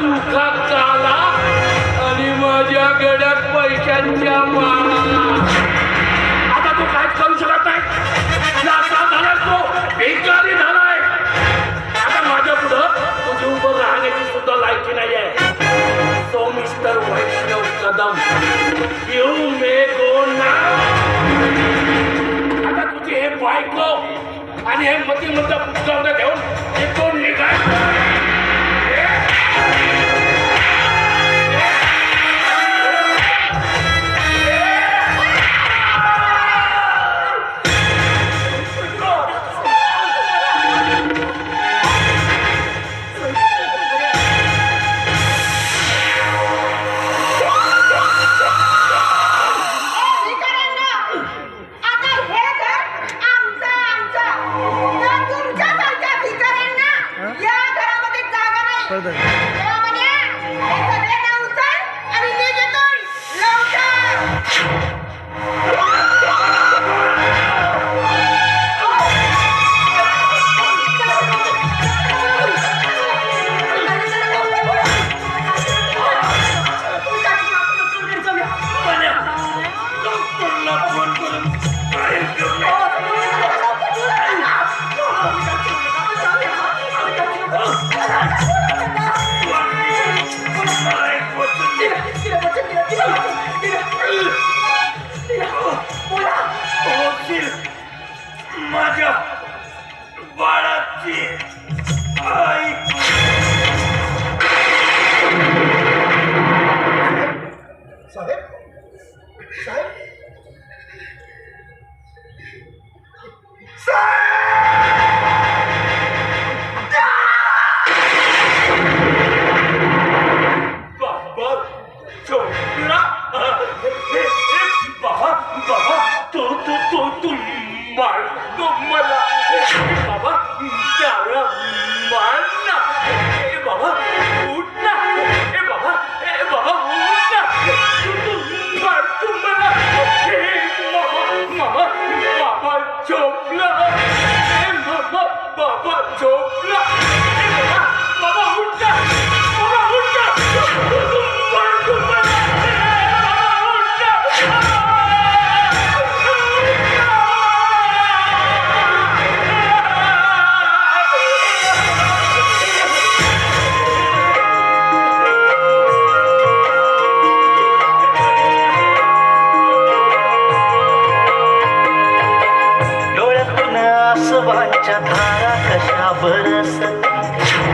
तू चाला आणि माझ्या गड्यात पैशांच्या माळा आता तू काहीच करू शकत नाही. नासा झालाय तो. भिकारी झालाय. आता माझ्या पुढं तुझी उभं राहण्याची सुद्धा लायकी नाही आहे तो mister Vaishnav Kadam. You may go ना आता तुझी हे बायको आणि हे मती मत पुस्तकावर घेऊन हे कोण निघाय. जागा नाही ơi sahib sahib sahib आसवांच्या धारा कशा बरसत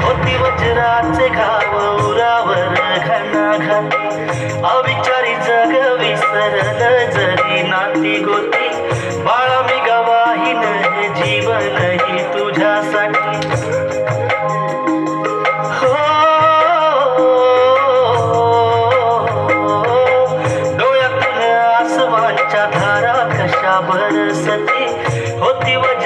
होती वज्राचे घाव उरावर घनाघन अविचारी जग विसरल जरी नाती गोती.